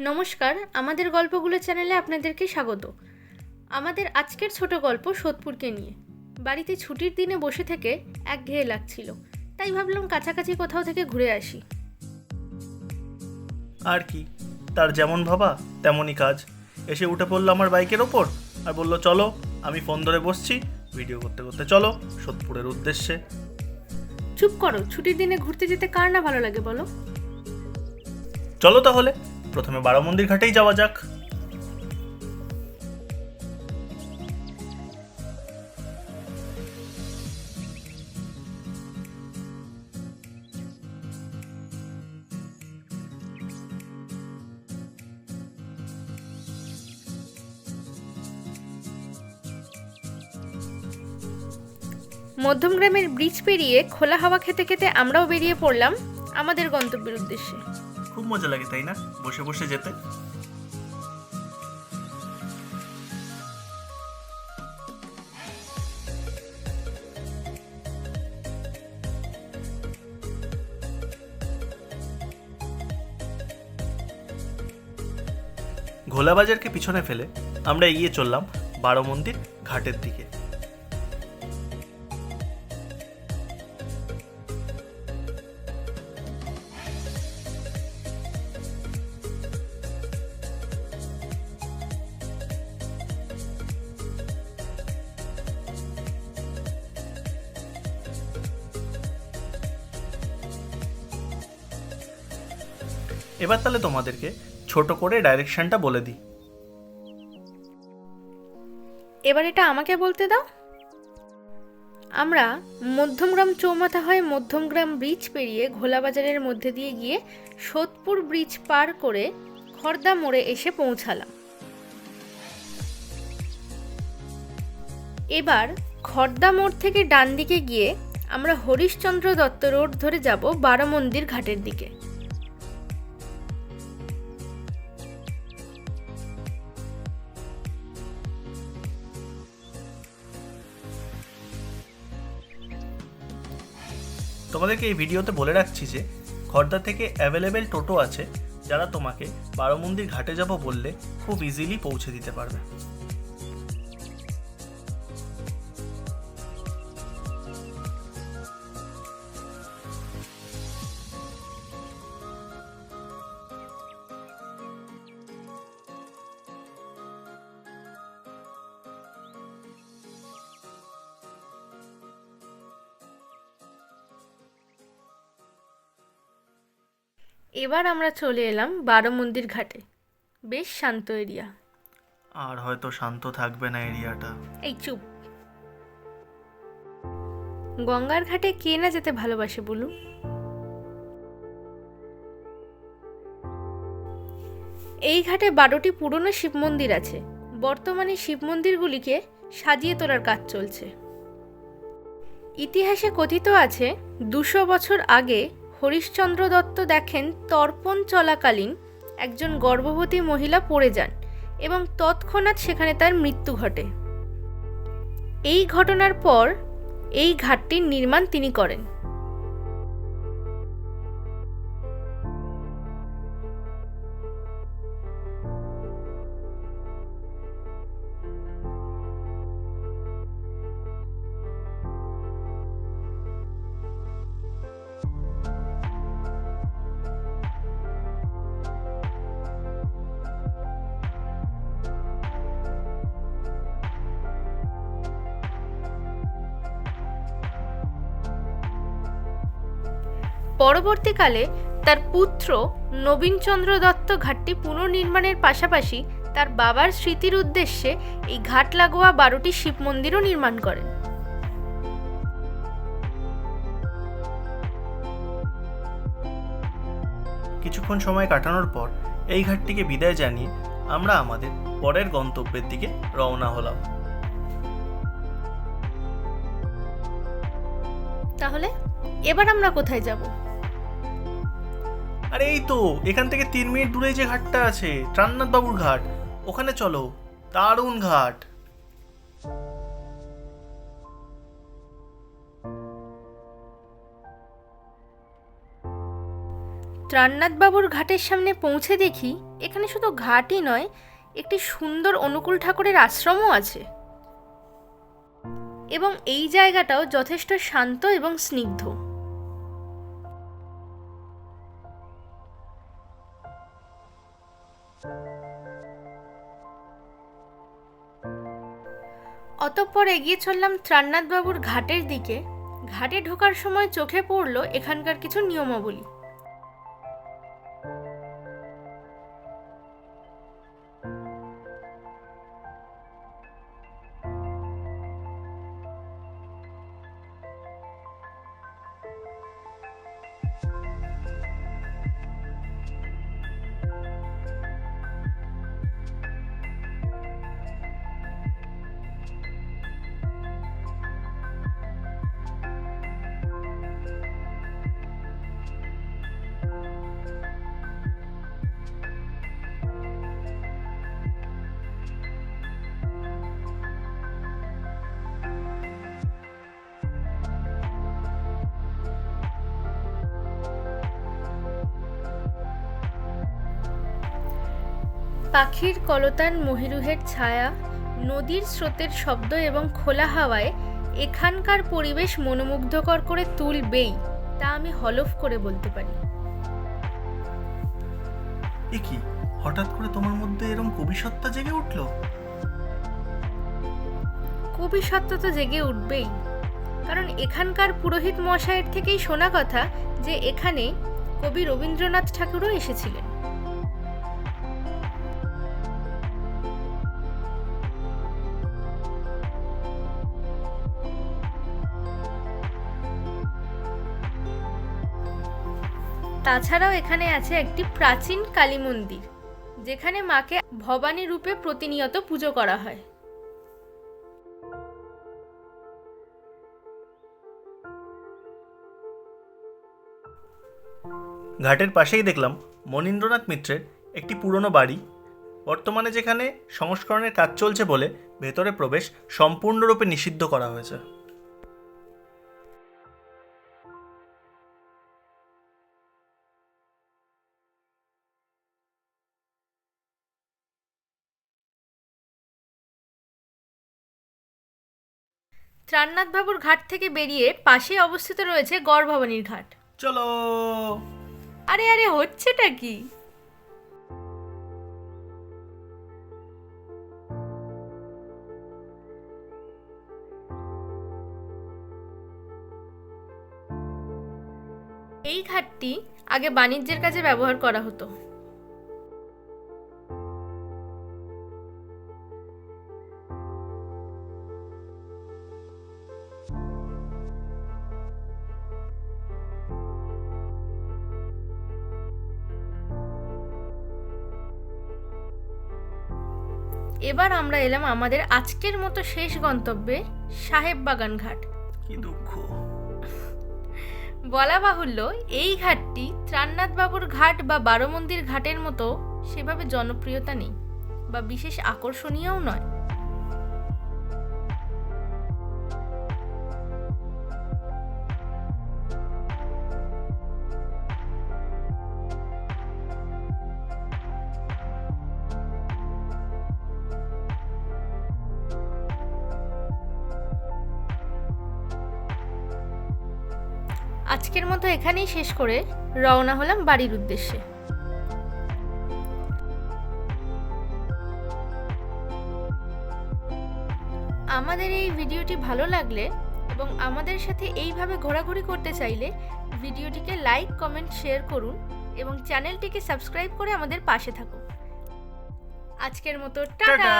নমস্কার আমাদের গল্পগুলো চ্যানেলে আপনাদেরকে স্বাগত। আমাদের আজকের ছোট গল্প সোদপুরকে নিয়ে। বাড়িতে ছুটির দিনে বসে থেকে একঘেয়ে লাগছিল। তাই ভাবলাম কাছাকাছি কোথাও থেকে ঘুরে আসি। আর কি? তার যেমন ভাবা তেমনই কাজ। এসে উঠে পড়ল আমার বাইকের ওপর আর বলল চলো আমি ফোন ধরে বসছি ভিডিও করতে করতে চলো সোদপুরের উদ্দেশ্যে। চুপ করো ছুটির দিনে ঘুরতে যেতে কার না ভালো লাগে বলো? চলো তাহলে। প্রথমে বারো মন্দির ঘাটেই যাওয়া যাক। মধ্যমগ্রামের ব্রিজ পেরিয়ে খোলা হাওয়া খেতে খেতে আমরাও বেরিয়ে পড়লাম আমাদের গন্তব্যের উদ্দেশ্যে। খুব মজা লাগে, তাই না? বসে বসে যেতে। ঘোলাবাজারকে পিছনে ফেলে আমরা এগিয়ে চললাম বারো মন্দির ঘাটের দিকে। এবার তাহলে তোমাদেরকে ছোট করে ডাইরেকশনটা বলে দিই। এবার এটা আমাকে বলতে দাও। আমরা মধ্যমগ্রাম চৌমাথা হয়ে মধ্যমগ্রাম ব্রিজ পেরিয়ে ঘোলাবাজারের মধ্যে দিয়ে গিয়ে সোদপুর ব্রিজ পার করে খর্দা মোড়ে এসে পৌঁছালাম। এবার খর্দা মোড় থেকে ডান দিকে গিয়ে আমরা হরিশচন্দ্র দত্ত রোড ধরে যাব বারো মন্দির ঘাটের দিকে। তোমাদেরকে এই ভিডিওতে বলে রাখছি যে, খর্দা থেকে অ্যাভেলেবেল টোটো আছে, যারা তোমাকে বারো মন্দির ঘাটে যাব বললে খুব ইজিলি পৌঁছে দিতে পারবে। এবার আমরা চলে এলাম বারো মন্দির ঘাটে। বেশ শান্ত এরিয়া। আর হয়তো শান্ত থাকবে না এরিয়াটা। এই চুপ। গঙ্গার ঘাটে কে না যেতে ভালোবাসে বলুন এই ঘাটে বারোটি পুরনো শিব মন্দির আছে। বর্তমানে শিব মন্দিরগুলিকে সাজিয়ে তোলার কাজ চলছে। ইতিহাসে কথিত আছে দুশো বছর আগে হরিশ্চন্দ্র দত্ত দেখেন তর্পণ চলাকালীন একজন গর্ভবতী মহিলা পড়ে যান এবং তৎক্ষণাৎ সেখানে তার মৃত্যু ঘটে। এই ঘটনার পর এই ঘাটটির নির্মাণ তিনি করেন। পরবর্তীকালে তার পুত্র নবীনচন্দ্র দত্ত ঘাটটি পুনর্নির্মাণের পাশাপাশি তার বাবার স্মৃতির উদ্দেশ্যে এই ঘাট লাগোয়া বারোটি শিব মন্দিরও নির্মাণ করেন। কিছুক্ষণ সময় কাটানোর পর এই ঘাটটিকে বিদায় জানিয়ে আমরা আমাদের পরের গন্তব্যের দিকে রওনা হলাম। তাহলে এবার আমরা কোথায় যাব? আরে এই তো, এখান থেকে তিন মিনিট দূরে যে ঘাটটা আছে বাবুর ঘাট। ওখানে চলো, দারুণ ঘাট। ত্রাণনাথবাবুর ঘাটের সামনে পৌঁছে দেখি, এখানে শুধু ঘাটই নয়, একটি সুন্দর অনুকূল ঠাকুরের আশ্রমও আছে। এবং এই জায়গাটাও যথেষ্ট শান্ত এবং স্নিগ্ধ। অতঃপর এগিয়ে চললাম ত্রাণনাথবাবুর ঘাটের দিকে। ঘাটে ঢোকার সময় চোখে পড়ল এখানকার কিছু নিয়মাবলী। পাখির কলতান মহিরুহের ছায়া নদীর স্রোতের শব্দ এবং খোলা হাওয়ায় এখানকার পরিবেশ মনোমুগ্ধকর করে তুলবেই তা আমি হলফ করে বলতে পারি। এ কি? হঠাৎ করে তোমার মধ্যে এরম কবিসত্তা জেগে উঠল? কবি সত্য তো জেগে উঠবেই কারণ এখানকার পুরোহিত মশাইয়ের থেকেই শোনা কথা যে এখানে কবি রবীন্দ্রনাথ ঠাকুরও এসেছিলেন। তাছাড়াও এখানে আছে একটি প্রাচীন কালী মন্দির, যেখানে মাকে ভবানী রূপে প্রতিনিয়ত পুজো করা হয়। ঘাটের পাশেই দেখলাম মনীন্দ্রনাথ মিত্রের একটি পুরনো বাড়ি। বর্তমানে যেখানে সংস্করণের কাজ চলছে বলে ভেতরে প্রবেশ সম্পূর্ণরূপে নিষিদ্ধ করা হয়েছে। ত্রাণনাথবাবুর ঘাট থেকে বেরিয়ে পাশে অবস্থিত রয়েছে গড় ভবানীর ঘাট। চলো। আরে আরে হচ্ছেটা কি? এই ঘাটটি আগে বাণিজ্যের কাজে ব্যবহার করা হতো। এবার আমরা এলাম আমাদের আজকের মতো শেষ গন্তব্যে সাহেব বাগান ঘাট কি দুঃখ। বলা বাহুল্য এই ঘাটটি ত্রাণনাথবাবুর ঘাট বা বারো মন্দির ঘাটের মতো সেভাবে জনপ্রিয়তা নেই বা বিশেষ আকর্ষণীয়ও নয়। আজকের মতো এখানেই শেষ করে রওনা হলাম বাড়ির উদ্দেশ্যে। আমাদের এই ভিডিওটি ভালো লাগলে এবং আমাদের সাথে এইভাবে ঘোরাঘুরি করতে চাইলে ভিডিওটিকে লাইক কমেন্ট শেয়ার করুন এবং চ্যানেলটিকে সাবস্ক্রাইব করে আমাদের পাশে থাকুন। আজকের মতো টাটা!